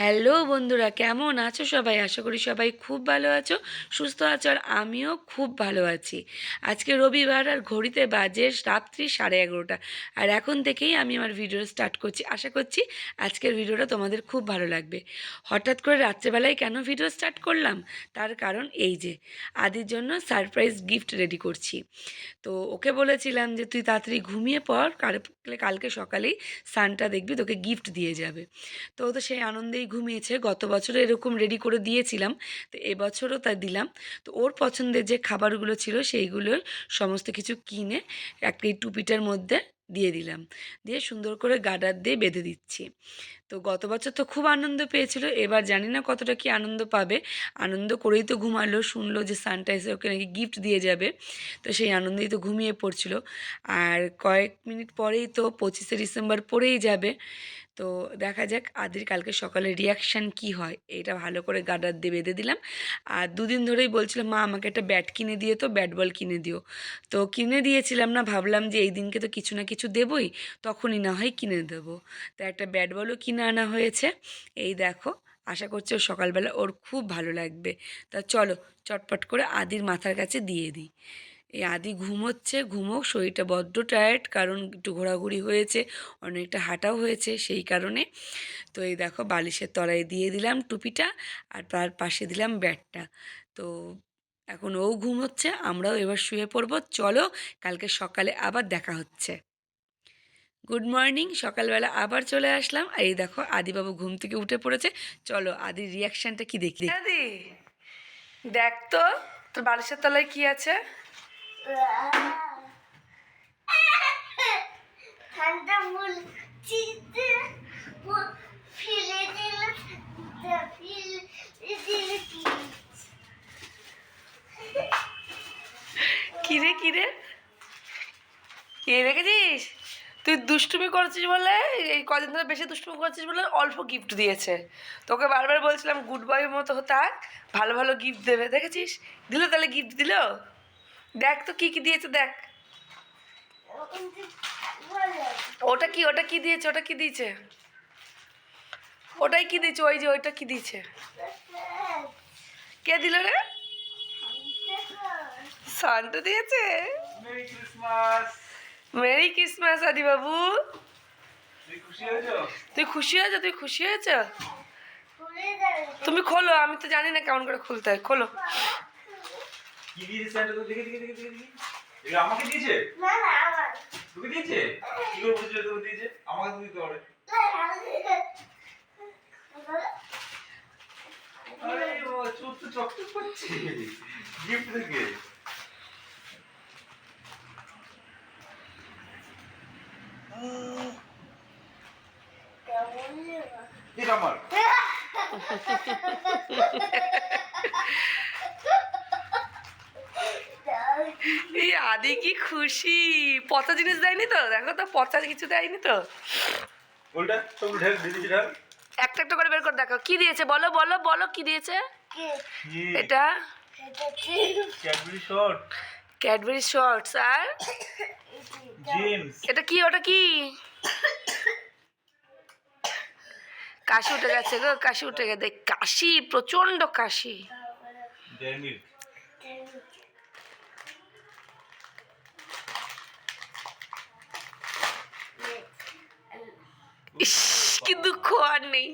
Hello বন্ধুরা, কেমন আছো সবাই? আশা করি সবাই খুব ভালো আছো, সুস্থ আছো, আর আমিও খুব ভালো আছি। আজকে রবিবার আর ঘড়িতে বাজে রাত্রি সাড়ে এগারোটা। আর এখন থেকেই আমি আমার ভিডিও স্টার্ট করছি। আশা করছি আজকের ভিডিওটা তোমাদের খুব ভালো লাগবে। হঠাৎ করে রাত্রেবেলায় কেন ভিডিও স্টার্ট করলাম? তার কারণ এই যে, আদির জন্য সারপ্রাইজ গিফট রেডি করছি। তো ওকে বলেছিলাম যে, তুই তাড়াতাড়ি ঘুমিয়ে পর কালকে সকালেই সানটা দেখবি, তোকে গিফট দিয়ে যাবে। তো তো সেই আনন্দেই ঘুমিয়েছে, গত বছরও এরকম রেডি করে দিয়েছিলাম, তো এবছরও তা দিলাম। তো ওর পছন্দের যে খাবারগুলো ছিল সেইগুলোর সমস্ত কিছু কিনে একটা টুপিটার মধ্যে দিয়ে দিলাম। দিয়ে সুন্দর করে গার্ডার দিয়ে বেঁধে দিচ্ছি। তো গত বছর তো খুব আনন্দ পেয়েছিল, এবার জানি না কতটা কি আনন্দ পাবে। আনন্দ করেই তো ঘুমালো, শুনলো যে সানটা এসে ওকে নাকি গিফট দিয়ে যাবে, তো সেই আনন্দেই তো ঘুমিয়ে পড়ছিল। আর কয়েক মিনিট পরেই তো পঁচিশে ডিসেম্বর পরেই যাবে তো দেখা যাক আদির কালকে সকালে রিয়াকশান কি হয়। এটা ভালো করে গার্ডার দিয়ে বেঁধে দিলাম। আর দুদিন ধরেই বলছিল, মা, আমাকে একটা ব্যাট কিনে দিয়ে তো ব্যাট বল কিনে দিও। তো কিনে দিয়েছিলাম না, ভাবলাম যে এই দিনকে তো কিছু না কিছু দেবই, তখনই না হয় কিনে দেবো। তো একটা ব্যাট বলও কিনে আনা হয়েছে। এই দেখো, আশা করছি ও সকালবেলা ওর খুব ভালো লাগবে। তা চলো, চটপট করে আদির মাথার কাছে দিয়ে দিই। এই আদি ঘুমোচ্ছে, ঘুমোক, শরীরটা বড্ড টায়ার্ড কারণ একটু ঘোরাঘুরি হয়েছে, অনেকটা হাঁটাও হয়েছে সেই কারণে। তো এই দেখো বালিশের তলায় দিয়ে দিলাম টুপিটা আর তার পাশে দিলাম ব্যাটটা তো এখন ও ঘুমোচ্ছে, আমরাও এবার শুয়ে পড়ব। চলো কালকে সকালে আবার দেখা হচ্ছে। গুড মর্নিং সকালবেলা আবার চলে আসলাম। এই দেখো আদিবাবু ঘুম থেকে উঠে পড়েছে। চলো আদির রিয়াকশানটা কি দেখি? আদি, দেখ তো, তোর বালিশের তলায় কি আছে? ঠান্ডা মূল চিতে ফেলে দিল কিরে কিরে কে রেখেছিস? তুই দুষ্টুমি করেছিস বলে, এই কদিন ধরে বেশি দুষ্টুমি করেছিস বলে অল্প গিফট দিয়েছে। তোকে বারবার বলছিলাম গুড বয়ের মতো থাক, ভালো ভালো গিফট দেবে, দেখেছিস? দিল তাহলে গিফট দিল? দেখ তো কি কি দিয়েছে দেখ। ওটা কি ওটা কি দিয়েছে ওটা কি দিয়েছে? ওটাই কি দিয়েছে ওই যে ওইটা কি দিয়েছে? কে দিল রে? শান্ত দিয়েছে? Merry Christmas. মেরি ক্রিসমাস আদি বাবু তুই খুশি হয়েছো? তুই খুশি হয়েছো? তুই খুশি হয়েছো? তুমি খোলো আমি তো জানি না কেমন করে খুলতে হয় খোলো। কি দিয়েছে স্যান্টা তো দেখে দেখে দেখে দেখে এটা আমাকে দিয়েছে? না না আমার। তোকে দিয়েছে? কি করে বুঝলে তোকে দিয়েছে? আমাকে তো দিতে হবে। আরে ও তো চকচক করছে। গিফট থেকে। এটা আমার এই আদি কি খুশি? পচা জিনিস দেয়নি তো? দেখো তো পচা কিছু দেয়নি তো। একটা একটা করে বের করে দেখো। কি দিয়েছে? বলো বলো বলো কি দিয়েছে? এটা? ক্যাডবেরি শর্ট ক্যাডবেরি শর্টস আর এটা কি? ওটা কি? কাশি উঠে গেছে গো কাশি উঠে গেছে। কাশি প্রচণ্ড কাশি ডেয়ারি ইস কি দুঃখ আর নেই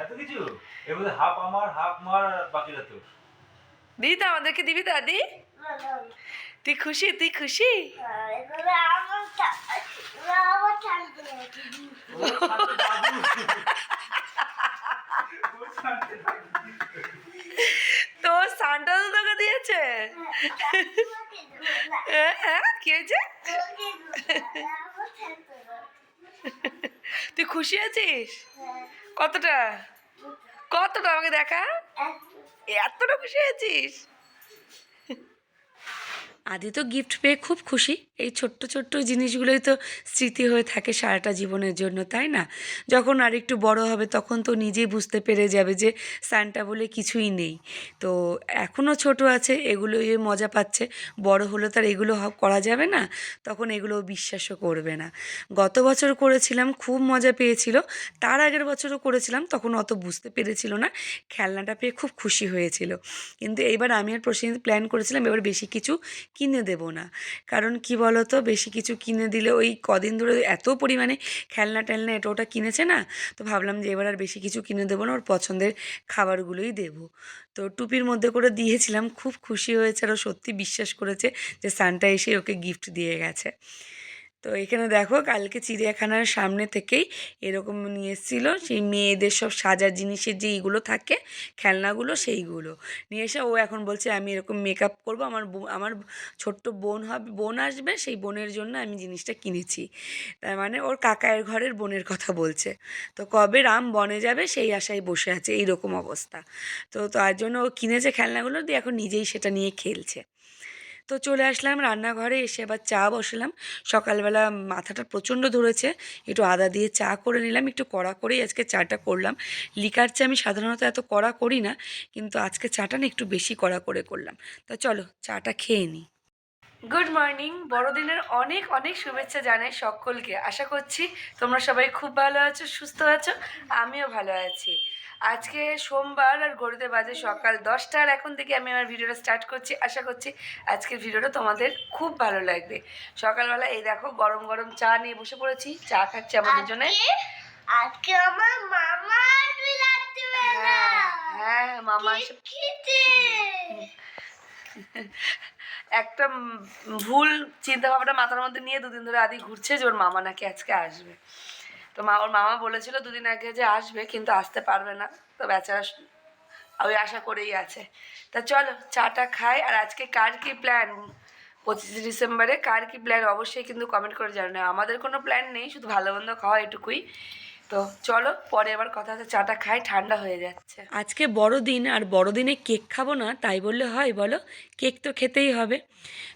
এত কিছু? হাফ আমার হাফ মার বাকিটা তোর দিবি তো আমাদেরকে দিবি তো আদি? তুই খুশি? তুই খুশি। তো সান্টা তো তোকে দিয়েছে। হ্যাঁ হ্যাঁ? কি হয়েছে? তুই খুশি আছিস? কতটা? কতটা আমাকে দেখা? এতটা খুশি আছিস আদি তো গিফট পেয়ে খুব খুশি। এই ছোট্ট ছোট্ট জিনিসগুলোই তো স্মৃতি হয়ে থাকে সারাটা জীবনের জন্য, তাই না? যখন আর একটু বড় হবে তখন তো নিজেই বুঝতে পেরে যাবে যে সান্টা বলে কিছুই নেই। তো এখনও ছোট আছে, এগুলোই মজা পাচ্ছে। বড় হলে তার এগুলো করা যাবে না, তখন এগুলো বিশ্বাসও করবে না। গত বছর করেছিলাম, খুব মজা পেয়েছিল। তার আগের বছরও করেছিলাম, তখন অত বুঝতে পেরেছিল না। খেলনাটা পেয়ে খুব খুশি হয়েছিল। কিন্তু এইবার আমি আর প্রসেনজিৎ প্ল্যান করেছিলাম, এবার বেশি কিছু কিনে দেবো না। কারণ কি বলো তো বেশি কিছু কিনে দিলে ওই কদিন ধরে এত পরিমাণে খেলনা টেলনা এটা ওটা কিনেছে না? তো ভাবলাম যে এবার আর বেশি কিছু কিনে দেবো না, ওর পছন্দের খাবারগুলোই দেব। তো টুপির মধ্যে করে দিয়েছিলাম, খুব খুশি হয়েছে আর সত্যি বিশ্বাস করেছে যে সানটা এসে ওকে গিফট দিয়ে গেছে। তো এখানে দেখো কালকে চিড়িয়াখানার সামনে থেকেই এরকম নিয়ে এসেছিল। সেই মেয়েদের সব সাজার জিনিসের যে এইগুলো থাকে, খেলনাগুলো সেইগুলো। নিয়ে এসে ও এখন বলছে, আমি এরকম মেকআপ করব, আমার আমার ছোট্ট বোন হবে, বোন আসবে, সেই বোনের জন্য আমি জিনিসটা কিনেছি। তার মানে ওর কাকায়ের ঘরের বোনের কথা বলছে। তো কবে রাম বনে যাবে, সেই আশায় বসে আছে এই রকম অবস্থা। তো তার জন্য ও কিনেছে খেলনাগুলো, দিয়ে এখন নিজেই সেটা নিয়ে খেলছে। তো চলে আসলাম রান্নাঘরে, এসে আবার চা বসালাম। সকালবেলা মাথাটা প্রচণ্ড ধরেছে, একটু আদা দিয়ে চা করে নিলাম, একটু কড়া করেই আজকে চাটা করলাম। লিকার চা আমি সাধারণত এত কড়া করি না, কিন্তু আজকে চাটা না একটু বেশি কড়া করে করলাম। তো চলো, চাটা খেয়ে নিই। গুড মর্নিং, বড়দিনের অনেক অনেক শুভেচ্ছা জানাই সকলকে। আশা করছি তোমরা সবাই খুব ভালো আছো, সুস্থ আছো, আমিও ভালো আছি। আজকে সোমবার আর ঘড়িতে বাজে সকাল দশটা আর এখন থেকে আমি আমার ভিডিওটা স্টার্ট করছি। আশা করছি আজকের ভিডিওটা তোমাদের খুব ভালো লাগবে। সকালবেলা এই দেখো গরম গরম চা নিয়ে বসে পড়েছি। চা খাচ্ছি আমাদের জন্য। আজকে আমার মামা হ্যাঁ হ্যাঁ মামা একটা ভুল চিন্তা ভাবনা মাথার মধ্যে নিয়ে দুদিন ধরে আদি ঘুরছে যে ওর মামা নাকি আজকে আসবে। তো মা ওর মামা বলেছিল দুদিন আগে যে আসবে, কিন্তু আসতে পারবে না। তো বেচারা ওই আশা করেই আছে। তা চলো, চাটা খাই। আর আজকে কার কি প্ল্যান পঁচিশে ডিসেম্বরে কার কি প্ল্যান অবশ্যই কিন্তু কমেন্ট করে জানো আমাদের কোনো প্ল্যান নেই, শুধু ভালো মন্দ খাওয়া এটুকুই। তো চলো, পরে আবার কথা হচ্ছে, চাটা খাই, ঠান্ডা হয়ে যাচ্ছে। আজকে বড়দিন আর বড়দিনে কেক খাব না, তাই বললে হয়, বলো? কেক তো খেতেই হবে।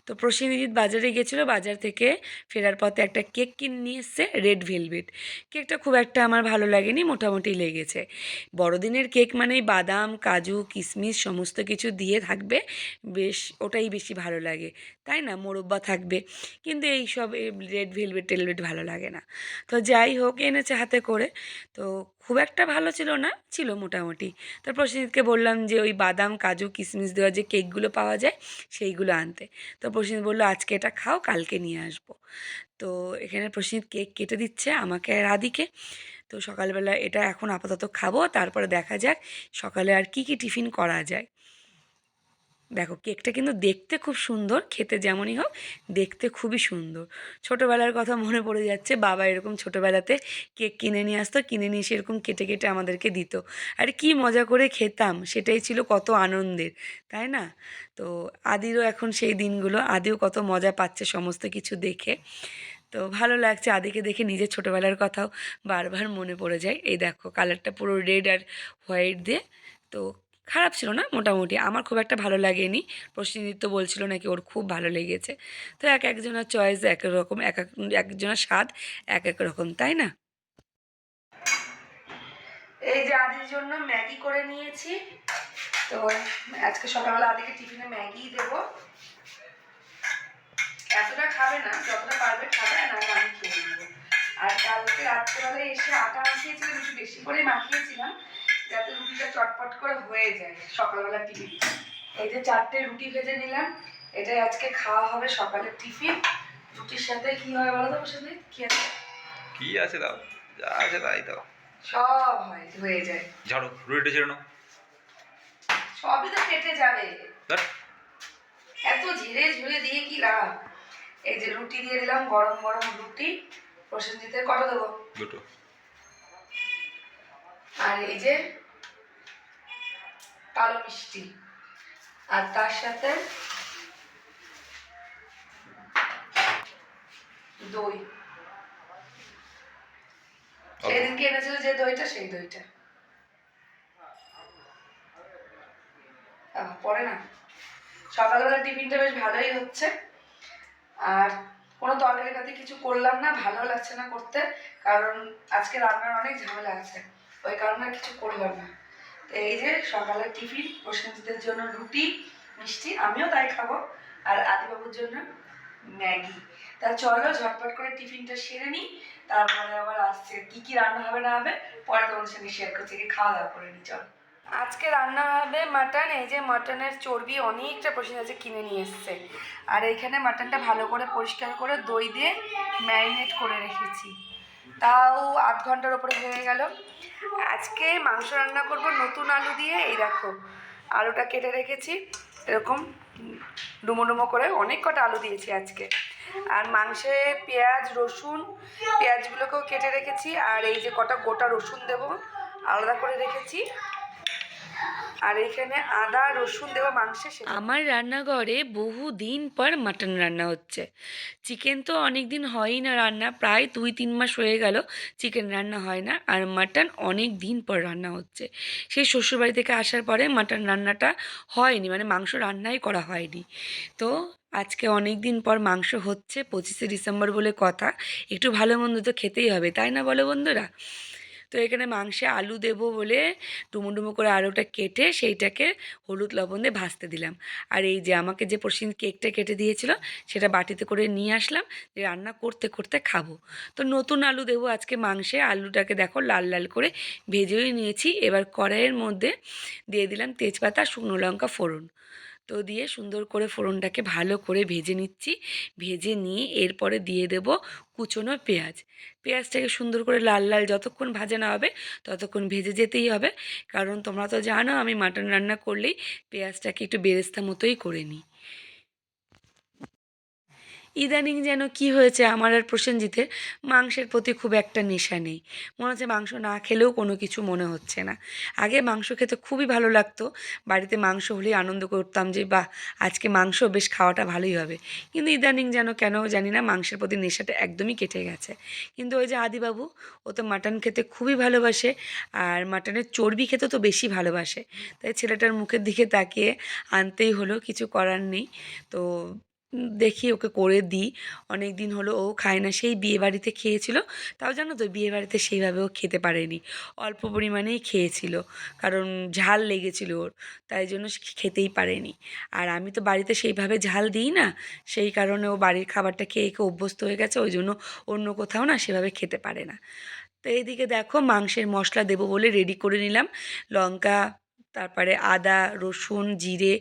তো প্রসেনজিৎ বাজারে গেছিল, বাজার থেকে ফেরার পথে একটা কেক কিনে নিয়ে এসছে, রেড ভেলভেট। কেকটা খুব একটা আমার ভালো লাগেনি, মোটামুটি লেগেছে। বড়দিনের কেক মানেই বাদাম, কাজু কিশমিশ সমস্ত কিছু দিয়ে থাকবে, বেশ, ওটাই বেশি ভালো লাগে। তাই না? মোরব্বা থাকবে। কিন্তু এই সব রেড ভেলভেট টেলভেট ভালো লাগে না। তো যাই হোক, এনেছে হাতে করে। তো খুব একটা ভালো ছিল না, ছিল মোটামুটি। তো প্রসেনজিৎকে বললাম যে ওই বাদাম, কাজু কিশমিশ দেওয়া যে কেকগুলো পাওয়া যায়, সেইগুলো আনতে। তো প্রসেনজিৎ বলল, আজকে এটা খাও, কালকে নিয়ে আসব। তো এখানে প্রসেনজিৎ কেক কেটে দিচ্ছে আমাকে আদিকে। তো সকালবেলা এটা এখন আপাতত খাব, তারপরে দেখা যাক সকালে আর কি কি টিফিন করা যায়। দেখো, কেকটা কিন্তু দেখতে খুব সুন্দর, খেতে যেমনই হোক, দেখতে খুবই সুন্দর। ছোটোবেলার কথা মনে পড়ে যাচ্ছে, বাবা এরকম ছোটোবেলাতে কেক কিনে নিয়ে আসতো, কিনে নিয়ে এসে এরকম কেটে কেটে আমাদেরকে দিত। আর কি মজা করে খেতাম, সেটাই ছিল কত আনন্দের, তাই না? তো আদিরও এখন সেই দিনগুলো, আদিও কত মজা পাচ্ছে সমস্ত কিছু দেখে। তো ভালো লাগছে আদিকে দেখে, নিজের ছোটোবেলার কথাও বারবার মনে পড়ে যায়। এই দেখো, কালারটা পুরো রেড আর হোয়াইট দিয়ে। তো খারাপ ছিল না মোটামুটি। আমার খুব একটা ভালো লাগেনি। প্রসেনজিৎ বলছিল নাকি ওর খুব ভালো লেগেছে। তো এক একজনের চয়েস এক রকম, এক এক একজনের স্বাদ এক এক রকম, তাই না? এই যে আদির জন্য ম্যাগি করে নিয়েছি। তো আজকে সকালবেলা আদিকে টিফিনে ম্যাগি দেবো। এতটা খাবে না, যতটা পারবে খাবে নাহলে আমি খেয়ে নেব। আর কালকে রাত্রেবেলায় এসে আটা মাখিয়েছিলাম একটু বেশি করে মাখিয়েছিলাম। যাতে রুটিটা চটপট করে হয়ে যায় সকালবেলা টিফিন। এই যে চারটে রুটি ভেজে নিলাম এটাই আজকে খাওয়া হবে সকালের টিফিন। রুটির সাথে কি হয় বলো তো সাথে কি আছে? কি আছে দাও? যা আছে তাই দাও। সব হয় হয়ে যায়। ঝাড়ো রুটিটা ছেড়ে নাও। সবই তো কেটে যাবে। এত ঝিরে ঝুরে দিয়ে কি লাভ? এই যে রুটি দিয়ে দিলাম গরম গরম রুটি। প্রসেনজিতের কটা দেবো? দুটো। আর এই যে কালো মিষ্টি। আর তার সাথে দই। সেদিনকে এনেছিল যে দইটা সেই দইটা। পরে না। সকালবেলা টিফিনটা বেশ ভালোই হচ্ছে। আর কোনো তরকারি পাতি কিছু করলাম না ভালো লাগছে না করতে কারণ আজকে রান্নার অনেক ঝামেলা আছে। ওই কারণে কিছু করলাম না। এই যে সকালের টিফিন প্রসেনজিতের জন্য রুটি, মিষ্টি, আমিও তাই খাব। আর আদিবাবুর জন্য ম্যাগি। তা চলো ঝটপট করে টিফিনটা সেরে নিই। তারপরে আবার আসছে কি কি রান্না হবে না হবে। পরে তোমাদের সঙ্গে শেয়ার করছি কি খাওয়া দাওয়া করে নিই, চলো। আজকে রান্না হবে মাটন এই যে মাটনের চর্বি অনেকটা প্রসেস আছে কিনে নিয়ে এসছে। আর এইখানে মাটনটা ভালো করে পরিষ্কার করে দই দিয়ে ম্যারিনেট করে রেখেছি। তাও আধ ঘণ্টার ওপরে হয়ে গেল। আজকে মাংস রান্না করব নতুন আলু দিয়ে। এই দেখো, আলুটা কেটে রেখেছি। এরকম ডুমো ডুমো করে অনেক কটা আলু দিয়েছি আজকে। আর মাংসে পেঁয়াজ, রসুন, পেঁয়াজগুলোকেও কেটে রেখেছি। আর এই যে কটা গোটা রসুন দেবো, আলাদা করে রেখেছি। আর এখানে আদা, রসুন দেওয়া মাংসে আমার রান্নাঘরে বহু দিন পর মাটন রান্না হচ্ছে। চিকেন তো অনেক দিন হয়ই না রান্না, প্রায় দুই তিন মাস হয়ে গেল চিকেন রান্না হয় না, আর মাটন অনেক দিন পর রান্না হচ্ছে। সেই শ্বশুরবাড়ি থেকে আসার পরে মাটন রান্নাটা হয়নি মানে মাংস রান্নাই করা হয়নি। তো আজকে অনেক দিন পর মাংস হচ্ছে, পঁচিশে ডিসেম্বর বলে কথা, একটু ভালো মন্দ তো খেতেই হবে, তাই না বলো বন্ধুরা? তো এখানে মাংসে আলু দেবো বলে ডুমো ডুমো করে আলুটা কেটে সেইটাকে হলুদ লবণ দিয়ে ভাজতে দিলাম। আর এই যে আমাকে যে পরশিন কেকটা কেটে দিয়েছিল, সেটা বাটিতে করে নিয়ে আসলাম, যে রান্না করতে করতে খাব। তো নতুন আলু দেবো আজকে মাংসে, আলুটাকে দেখো লাল লাল করে ভেজেই নিয়েছি। এবার কড়াইয়ের মধ্যে দিয়ে দিলাম তেজপাতা, শুকনো লঙ্কা, ফোড়ন। তো দিয়ে সুন্দর করে ফোড়নটাকে ভালো করে ভেজে নিচ্ছি। ভেজে নিয়ে এরপরে দিয়ে দেব কুচনো পেঁয়াজ। পেঁয়াজটাকে সুন্দর করে লাল লাল যতক্ষণ ভাজা না হবে ততক্ষণ ভেজে যেতেই হবে। কারণ তোমরা তো জানো আমি মাটন রান্না করলেই পেঁয়াজটাকে একটু বেরেস্তা মতোই করে নিই। ইদানিং যেন কি হয়েছে আমার আর প্রসেনজিতের, মাংসের প্রতি খুব একটা নেশা নেই। মনে হচ্ছে মাংস না খেলেও কোনো কিছু মনে হচ্ছে না। আগে মাংস খেতে খুবই ভালো লাগতো, বাড়িতে মাংস হলেই আনন্দ করতাম যে, বাহ, আজকে মাংস, বেশ খাওয়াটা ভালোই হবে। কিন্তু ইদানিং যেন কেন জানি না মাংসের প্রতি নেশাটা একদমই কেটে গেছে। কিন্তু ওই যে আদিবাবু, ও তো মাটন খেতে খুবই ভালোবাসে, আর মাটনের চর্বি খেতে তো বেশি ভালোবাসে। তাই ছেলেটার মুখের দিকে তাকিয়ে আনতেই হলো, কিছু করার নেই। তো দেখি ওকে করে দিই। অনেক দিন হলো ও খায় না, সেই বিয়ে বাড়িতে খেয়েছিল। তাও জানো তো বিয়ে বাড়িতে সেইভাবে ও খেতে পারেনি। অল্প পরিমাণেই খেয়েছিল, কারণ ঝাল লেগেছিল ওর, তাই জন্য খেতেই পারেনি। আর আমি তো বাড়িতে সেইভাবে ঝাল দিই না, সেই কারণে ও বাড়ির খাবারটা খেয়ে খেয়ে অভ্যস্ত হয়ে গেছে, ওই জন্য অন্য কোথাও না সেভাবে খেতে পারে না। তো এইদিকে দেখো মাংসের মশলা দেবো বলে রেডি করে নিলাম। লঙ্কা তারপরে আদা, রসুন, জিরে,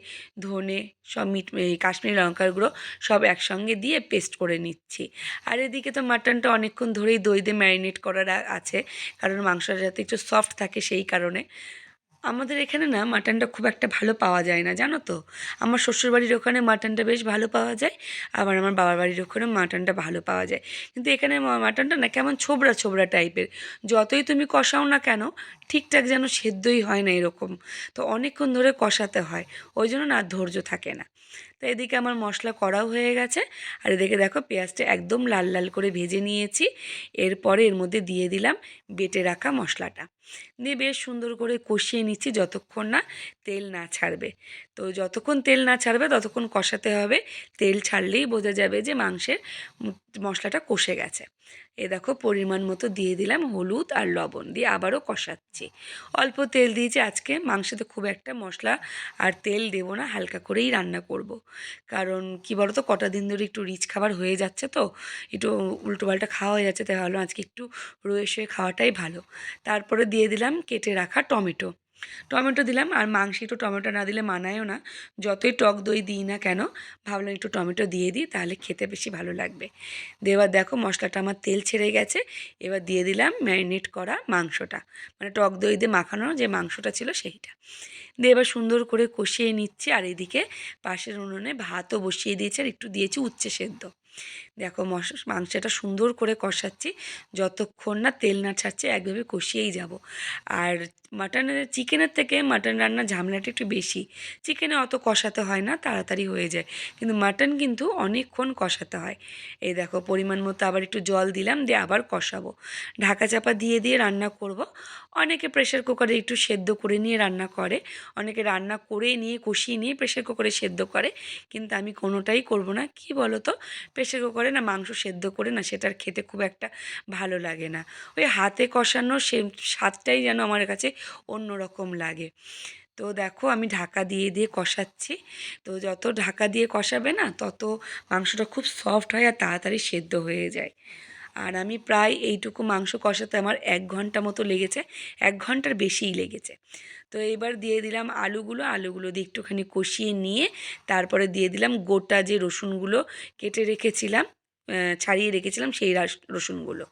ধনে, সব মিট কাশ্মীরি লঙ্কার গুঁড়ো সব একসঙ্গে দিয়ে পেস্ট করে নিচ্ছি। আর এদিকে তো মাটনটা অনেকক্ষণ ধরেই দই দিয়ে ম্যারিনেট করার আছে, কারণ মাংসটা যাতে একটু সফট থাকে সেই কারণে। আমাদের এখানে না মাটনটা খুব একটা ভালো পাওয়া যায় না, জানো তো? আমার শ্বশুরবাড়ির ওখানে মাটনটা বেশ ভালো পাওয়া যায়, আবার আমার বাবার বাড়ির ওখানে মাটনটা ভালো পাওয়া যায়। কিন্তু এখানে মাটনটা না কেমন ছোবড়া ছোবড়া টাইপের, যতই তুমি কষাও না কেন, ঠিকঠাক যেন সেদ্ধই হয় না এরকম। তো অনেকক্ষণ ধরে কষাতে হয়, ওই জন্য না ধৈর্য থাকে না। তো এদিকে আমার মশলা করাও হয়ে গেছে, আর এদিকে দেখো পেঁয়াজটা একদম লাল লাল করে ভেজে নিয়েছি, এরপরে এর মধ্যে দিয়ে দিলাম বেটে রাখা মশলাটা। দিয়ে বেশ সুন্দর করে কষিয়ে নিচ্ছি যতক্ষণ না তেল না ছাড়বে। তো যতক্ষণ তেল না ছাড়বে ততক্ষণ কষাতে হবে। তেল ছাড়লেই বোঝা যাবে যে মাংসের মশলাটা কষে গেছে। এ দেখো পরিমাণ মতো দিয়ে দিলাম হলুদ আর লবণ দিয়ে আবারও কষাচ্ছি। অল্প তেল দিয়েছি, আজকে মাংসতে খুব একটা মশলা আর তেল দেবো না, হালকা করেই রান্না করব। কারণ কি বলতো, কটা দিন ধরে একটু রিচ খাবার হয়ে যাচ্ছে তো, একটু উল্টোপাল্টা খাওয়া হয়ে যাচ্ছে, তাই ভাবলাম আজকে একটু রয়ে শুয়ে খাওয়াটাই ভালো। তারপরে দিয়ে দিলাম কেটে রাখা টমেটো। টমেটো দিলাম আর মাংসে একটু টমেটো না দিলে মানায়ও না। যতই টক দই দিই না কেন, ভাবলাম একটু টমেটো দিয়ে দিই, তাহলে খেতে বেশি ভালো লাগবে। দেবার দেখো মশলাটা আমার তেল ছেড়ে গেছে, এবার দিয়ে দিলাম ম্যারিনেট করা মাংসটা। মানে টক দই দিয়ে মাখানো যে মাংসটা ছিল সেইটা। দিয়ে এবার সুন্দর করে কষিয়ে নিচ্ছি, আর এদিকে পাশের উনুনে ভাতও বসিয়ে দিয়েছি, আর একটু দিয়েছি উচ্ছে সেদ্ধ। দেখো মশ, মাংসটা সুন্দর করে কষাচ্ছি। যতক্ষণ না তেল না ছাড়ছে একভাবে কষিয়েই যাব। আর মাটনের চিকেনের থেকে মাটন রান্নার ঝামেলাটা একটু বেশি। চিকেনে অত কষাতে হয় না, তাড়াতাড়ি হয়ে যায়। কিন্তু মাটন কিন্তু অনেকক্ষণ কষাতে হয়। এই দেখো পরিমাণ মতো আবার একটু জল দিলাম, দিয়ে আবার কষাবো। ঢাকা চাপা দিয়ে দিয়ে রান্না করব। অনেকে প্রেশার কুকারে একটু সেদ্ধ করে নিয়ে রান্না করে। অনেকে রান্না করে নিয়ে, কষিয়ে নিয়ে প্রেশার কুকারে সেদ্ধ করে। কিন্তু আমি কোনোটাই করব না। কি বলো তো প্রেশার করে না, মাংস সেদ্ধ করে না, সেটার খেতে খুব একটা ভালো লাগে না। ওই হাতে কষানো সে স্বাদটাই যেন আমার কাছে অন্য রকম লাগে। তো দেখো আমি ঢাকা দিয়ে দিয়ে কষাচ্ছি। তো যত ঢাকা দিয়ে কষাবে না, তত মাংসটা খুব সফট হয় আর তাড়াতাড়ি সেদ্ধ হয়ে যায়। আর আমি প্রায় এইটুকু মাংস কষাতে আমার এক ঘণ্টা মতো লেগেছে, এক ঘণ্টার বেশিই লেগেছে। তো এবার দিয়ে দিলাম আলুগুলো আলুগুলো দিয়ে একটুখানি কষিয়ে নিয়ে তারপরে দিয়ে দিলাম গোটা যে রসুনগুলো কেটে রেখেছিলাম ছাড়িয়ে রেখেছিলাম সেই রসুনগুলো।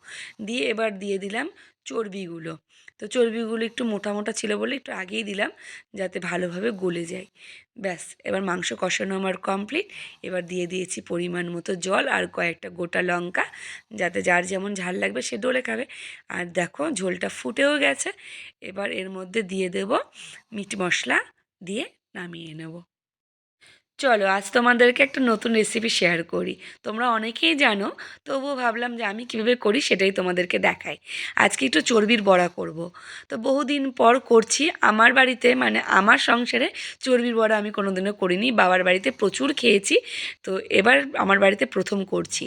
দিয়ে এবার দিয়ে দিলাম চর্বিগুলো। তো চর্বিগুলো একটু মোটা মোটা ছিল বলে একটু আগেই দিলাম যাতে ভালোভাবে গলে যায়। ব্যাস, এবার মাংস কষানো আমার কমপ্লিট এবার দিয়ে দিয়েছি পরিমাণ মতো জল আর কয়েকটা গোটা লঙ্কা যাতে যার যেমন ঝাল লাগবে সে ডলে খাবে। আর দেখো ঝোলটা ফুটেও গেছে। এবার এর মধ্যে দিয়ে দেব মিট মশলা দিয়ে নামিয়ে নেব। চলো আজ তোমাদেরকে একটা নতুন রেসিপি শেয়ার করি। তোমরা অনেকেই জানো তবুও ভাবলাম যে আমি কীভাবে করি সেটাই তোমাদেরকে দেখাই। আজকে একটু চর্বির বড়া করব। তো বহুদিন পর করছি আমার বাড়িতে মানে আমার সংসারে চর্বির বড়া আমি কোনোদিনও করিনি বাবার বাড়িতে প্রচুর খেয়েছি তো এবার আমার বাড়িতে প্রথম করছি।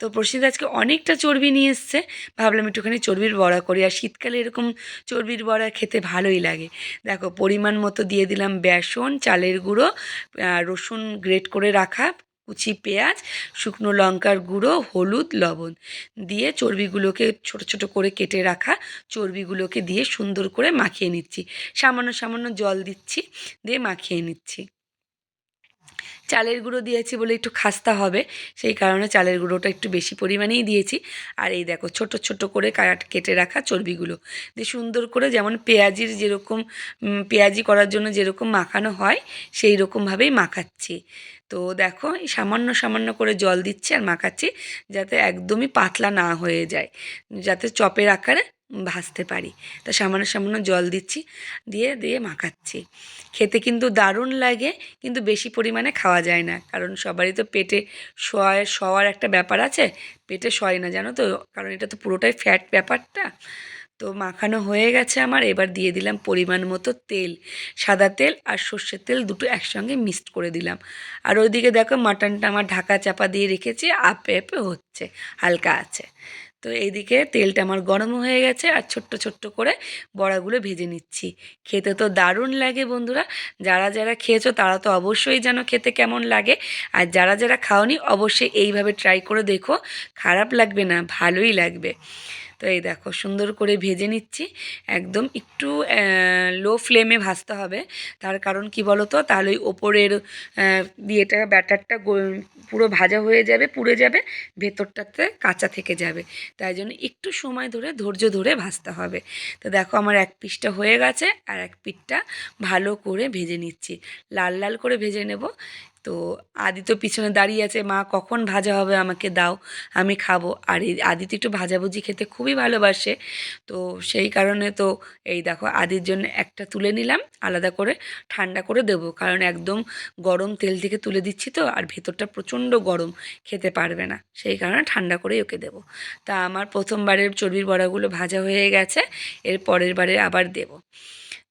তো প্রসিদ্ধ আজকে অনেকটা চর্বি নিয়ে এসছে ভাবলাম একটুখানি চর্বির বড়া করি আর শীতকালে এরকম চর্বির বড়া খেতে ভালোই লাগে। দেখো পরিমাণ মতো দিয়ে দিলাম বেসন চালের গুঁড়ো আহ, রসুন গ্রেট করে রাখা, কুচি পেঁয়াজ, শুকনো লঙ্কার গুঁড়ো, হলুদ, লবণ দিয়ে চর্বিগুলোকে ছোট ছোট করে কেটে রাখা চর্বিগুলোকে দিয়ে সুন্দর করে মাখিয়ে নিচ্ছি। সামান্য সামান্য জল দিচ্ছি, দিয়ে মাখিয়ে নিচ্ছি। চালের গুঁড়ো দিয়েছি বলে একটু খাস্তা হবে, সেই কারণে চালের গুঁড়োটা একটু বেশি পরিমাণেই দিয়েছি। আর এই দেখো, ছোট ছোট করে কাট কেটে রাখা চর্বিগুলো। দিয়ে সুন্দর করে যেমন পেঁয়াজির যেরকম পেঁয়াজি করার জন্য যেরকম মাখানো হয়, সেই রকমভাবেই মাখাচ্ছি। তো দেখো, সামান্য সামান্য করে জল দিচ্ছি আর মাখাচ্ছি, যাতে একদমই পাতলা না হয়ে যায়। যাতে চপের আকারে ভাজতে পারি। তা সামান্য সামান্য জল দিচ্ছি, দিয়ে দিয়ে মাখাচ্ছি। খেতে কিন্তু দারুণ লাগে, কিন্তু বেশি পরিমাণে খাওয়া যায় না। কারণ সবারই তো পেটে শোয়ার শোয়ার একটা ব্যাপার আছে, পেটে শয় না, জানো তো? কারণ এটা তো পুরোটাই ফ্যাট ব্যাপারটা। তো মাখানো হয়ে গেছে আমার, এবার দিয়ে দিলাম পরিমাণ মতো তেল। সাদা তেল আর সর্ষের তেল দুটো একসঙ্গে মিক্সড করে দিলাম। আর ওইদিকে দেখো মাটনটা আমার ঢাকা চাপা দিয়ে রেখেছি, আপে আপে হচ্ছে, হালকা আছে। তো এইদিকে তেলটা আমার গরম হয়ে গেছে আর ছোট্ট ছোট্ট করে বড়াগুলো ভেজে নিচ্ছি। খেতে তো দারুণ লাগে বন্ধুরা। যারা যারা খেয়েছো তারা তো অবশ্যই যেন খেতে কেমন লাগে। আর যারা যারা খাওনি অবশ্যই এইভাবে ট্রাই করে দেখো। খারাপ লাগবে না, ভালোই লাগবে। তো এই দেখো, সুন্দর করে ভেজে নিচ্ছি। একদম একটু লো ফ্লেমে ভাজতে হবে। তার কারণ কি বলো তো তাহলে ওই ওপরের দিয়েটা ব্যাটারটা পুরো ভাজা হয়ে যাবে, পুড়ে যাবে, ভেতরটাতে কাঁচা থেকে যাবে। তাই জন্য একটু সময় ধরে, ধৈর্য ধরে ভাজতে হবে। তো দেখো, আমার এক পিসটা হয়ে গেছে, আর এক পিঠটা ভালো করে ভেজে নিচ্ছি। লাল লাল করে ভেজে নেব। তো আদি তো পিছনে দাঁড়িয়ে আছে, মা, কখন ভাজা হবে আমাকে দাও, আমি খাব। আর এই আদি তো একটু ভাজাভুজি খেতে খুবই ভালোবাসে, তো সেই কারণে তো এই দেখো আদির জন্য একটা তুলে নিলাম, আলাদা করে ঠান্ডা করে দেবো, কারণ একদম গরম তেল থেকে তুলে দিচ্ছি তো, আর ভেতরটা প্রচণ্ড গরম, খেতে পারবে না, সেই কারণে ঠান্ডা করেই ওকে দেবো। তা আমার প্রথমবারের চর্বির বড়াগুলো ভাজা হয়ে গেছে, এর পরের বারে আবার দেবো।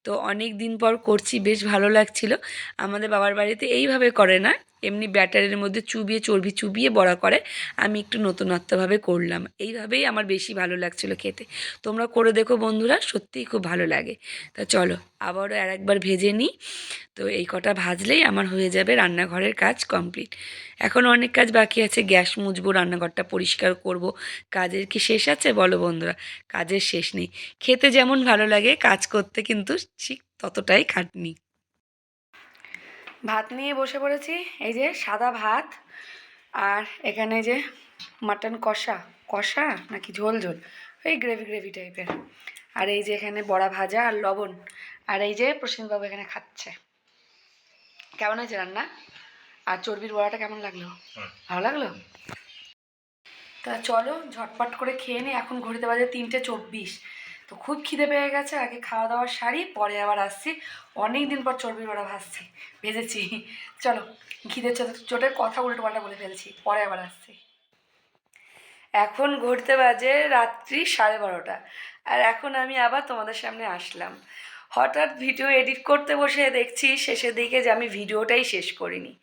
তো অনেক দিন পর করছি বেশ ভালো লাগছিল। আমাদের বাবার বাড়িতে এইভাবে করে না। এমনি ব্যাটারের মধ্যে চুবিয়ে, চর্বি চুবিয়ে বড়া করে, আমি একটু নতুনত্বভাবে করলাম। এইভাবেই আমার বেশি ভালো লাগছিল খেতে। তোমরা করে দেখো বন্ধুরা, সত্যিই খুব ভালো লাগে। তা চলো, আবারও আর একবার ভেজে নিই। তো এই কটা ভাজলেই আমার হয়ে যাবে রান্নাঘরের কাজ কমপ্লিট। এখন অনেক কাজ বাকি আছে, গ্যাস মুছবো, রান্নাঘরটা পরিষ্কার করব। কাজের কি শেষ আছে বলো বন্ধুরা? কাজের শেষ নেই। খেতে যেমন ভালো লাগে, কাজ করতে কিন্তু ঠিক ততটাই খাটনি। ভাত নিয়ে বসে পড়েছি এই যে সাদা ভাত আর এখানে যে মাটন কষা কষা নাকি ঝোল ঝোল ওই গ্রেভি গ্রেভি টাইপের আর এই যে এখানে বড়া ভাজা আর লবণ আর এই যে প্রসেনবাবু এখানে খাচ্ছে। কেমন হয়েছে রান্না? আর চর্বির বড়াটা কেমন লাগল? ভালো লাগল? তা চলো ঝটপট করে খেয়ে নিই এখন ঘড়িতে বাজে তিনটে চব্বিশ। তো খুব খিদে পেয়ে গেছে, আগে খাওয়া দাওয়া সারি, পরে আবার আসছি। অনেক দিন পর চর্বি বড়া ভাসছি ভেজেছি। চলো চোটে চোটের কথা উল্টো পাল্টা বলে ফেলছি, পরে আবার আসছি। এখন ঘুরতে বাজে রাত্রি সাড়ে বারোটা, আর এখন আমি আবার তোমাদের সামনে আসলাম। হঠাৎ ভিডিও এডিট করতে বসে দেখছি, শেষের দিকে যে আমি ভিডিওটাই শেষ করিনি।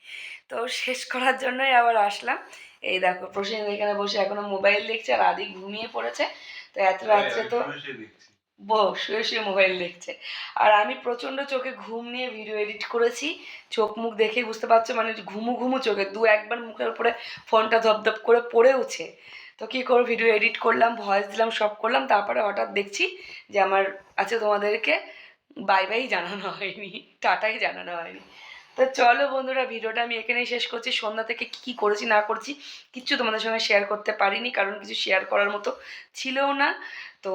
তো শেষ করার জন্যই আবার আসলাম। এই দেখো প্রসেন এখানে বসে এখনও মোবাইল দেখছে আর আদি ঘুমিয়ে পড়েছে। তো এত রাত্রে তো বউ শুয়ে শুয়ে মোবাইল দেখছে। আর আমি প্রচণ্ড চোখে ঘুম নিয়ে ভিডিও এডিট করেছি। চোখ মুখ দেখেই বুঝতে পারছ মানে ঘুমু ঘুমু চোখে দু একবার মুখের উপরে ফোনটা ধপধপ করে পড়েওছে তো কী করে ভিডিও এডিট করলাম ভয়েস দিলাম সব করলাম তারপরে হঠাৎ দেখছি যে আমার আছে তোমাদেরকে বাই বাই জানানো হয়নি টাটাই জানানো হয়নি। তো চলো বন্ধুরা, ভিডিওটা আমি এখানেই শেষ করছি। সন্ধ্যা থেকে কী কী করেছি, না করছি, কিচ্ছু তোমাদের সঙ্গে শেয়ার করতে পারিনি, কারণ কিছু শেয়ার করার মতো ছিলও না। তো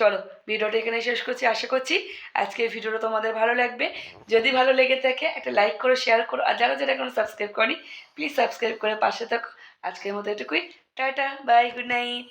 চলো, ভিডিওটা এখানে শেষ করছি। আশা করছি আজকের ভিডিওটা তোমাদের ভালো লাগবে। যদি ভালো লেগে থাকে, একটা লাইক করো শেয়ার করো, আর যারা যারা এখনও সাবস্ক্রাইব করি প্লিজ সাবস্ক্রাইব করে পাশে থাকো। আজকের মতো এটুকুই। Tata bye good night